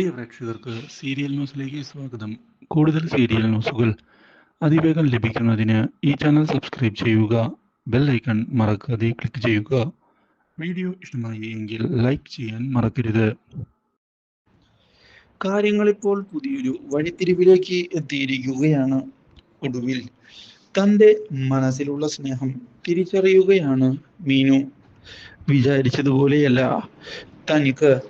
പ്രിയ പ്രേക്ഷകർക്ക് സീരിയൽ ന്യൂസിലേക്ക് സ്വാഗതം. കൂടുതൽ സീരിയൽ ന്യൂസുകൾ അതിവേഗം ലഭിക്കുന്നതിന് ഈ ചാനൽ സബ്സ്ക്രൈബ് ചെയ്യുക ബെൽ ഐക്കൺ മറക്കാതെ ക്ലിക്ക് ചെയ്യുക. വീഡിയോ ഇഷ്ടമായി എങ്കിൽ ലൈക്ക് ചെയ്യാൻ മറക്കരുത്. കാര്യങ്ങൾ ഇപ്പോൾ പുതിയൊരു വഴിത്തിരിവിലേക്ക് എത്തിയിരിക്കുകയാണ് ഒടുവിൽ. തന്റെ മനസ്സിലുള്ള സ്നേഹം തിരിച്ചറിയുകയാണ് മീനു. വിചാരിച്ചതുപോലെയല്ല. തനിക്ക്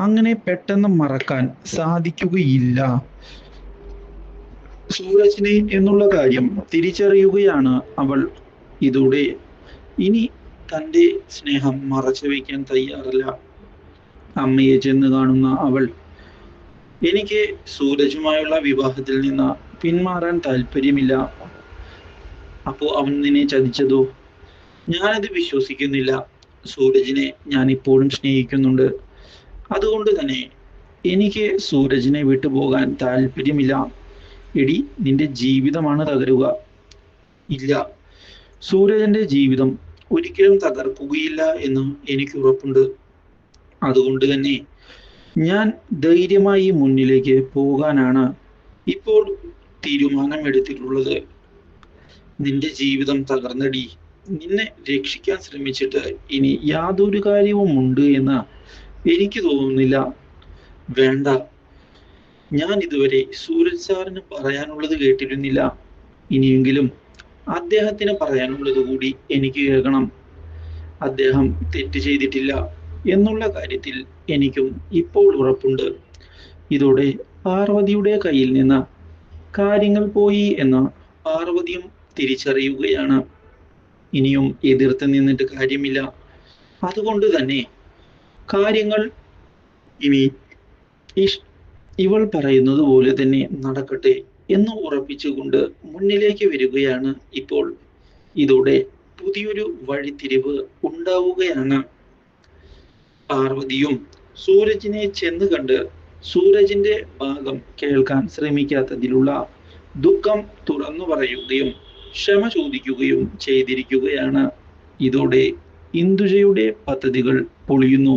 അങ്ങനെ പെട്ടെന്ന് മറക്കാൻ സാധിക്കുകയില്ല. സൂരജിനെ എന്നുള്ള കാര്യം തിരിച്ചറിയുകയാണ് അവൾ ഇതോടെ. ഇനി തന്റെ സ്നേഹം മറച്ചു വയ്ക്കാൻ തയ്യാറല്ല. അമ്മയെ ചെന്ന് കാണുന്ന അവൾ എനിക്ക് സൂരജുമായുള്ള വിവാഹത്തിൽ നിന്ന് പിന്മാറാൻ താല്പര്യമില്ല. അപ്പോ അവൻ നിന്നെ ചതിച്ചതോ? ഞാനത് വിശ്വസിക്കുന്നില്ല. സൂരജിനെ ഞാൻ ഇപ്പോഴും സ്നേഹിക്കുന്നുണ്ട്. അതുകൊണ്ട് തന്നെ എനിക്ക് സൂരജിനെ വിട്ടുപോകാൻ താല്പര്യമില്ല. എടി നിന്റെ ജീവിതമാണ് തകരുക. ഇല്ല. സൂരജന്റെ ജീവിതം ഒരിക്കലും തകർക്കുകയില്ല എന്ന് എനിക്ക് ഉറപ്പുണ്ട്. അതുകൊണ്ട് തന്നെ ഞാൻ ധൈര്യമായി മുന്നിലേക്ക് പോകാനാണ് ഇപ്പോൾ തീരുമാനമെടുത്തിട്ടുള്ളത്. നിന്റെ ജീവിതം തകർന്നടി. നിന്നെ രക്ഷിക്കാൻ ശ്രമിച്ചിട്ട് ഇനി യാതൊരു കാര്യവും ഉണ്ട് എന്ന് എനിക്ക് തോന്നുന്നില്ല. വേണ്ട. ഞാൻ ഇതുവരെ സൂരജ് സാറിന് പറയാനുള്ളത് കേട്ടിരുന്നില്ല. ഇനിയെങ്കിലും അദ്ദേഹത്തിന് പറയാനുള്ളത് കൂടി എനിക്ക് കേൾക്കണം. അദ്ദേഹം തെറ്റ് ചെയ്തിട്ടില്ല എന്നുള്ള കാര്യത്തിൽ എനിക്കും ഇപ്പോൾ ഉറപ്പുണ്ട്. ഇതോടെ പാർവതിയുടെ കയ്യിൽ നിന്ന് കാര്യങ്ങൾ പോയി എന്ന് പാർവതിയും തിരിച്ചറിയുകയാണ്. ഇനിയും എതിർത്ത് നിന്നിട്ട് കാര്യമില്ല. അതുകൊണ്ട് തന്നെ കാര്യങ്ങൾ ഇനി ഇഷ് ഇവൾ പറയുന്നത് പോലെ തന്നെ നടക്കട്ടെ എന്ന് ഉറപ്പിച്ചുകൊണ്ട് മുന്നിലേക്ക് വരികയാണ് ഇപ്പോൾ. ഇതോടെ പുതിയൊരു വഴിത്തിരിവ് ഉണ്ടാവുകയാണ്. പാർവതിയും സൂരജിനെ ചെന്ന് കണ്ട് സൂരജിന്റെ ഭാഗം കേൾക്കാൻ ശ്രമിക്കാത്തതിലുള്ള ദുഃഖം തുറന്നു പറയുകയും ക്ഷമ ചോദിക്കുകയും ചെയ്തിരിക്കുകയാണ്. ഇതോടെ ഇന്ദുജയുടെ പദ്ധതികൾ പൊളിയുന്നു.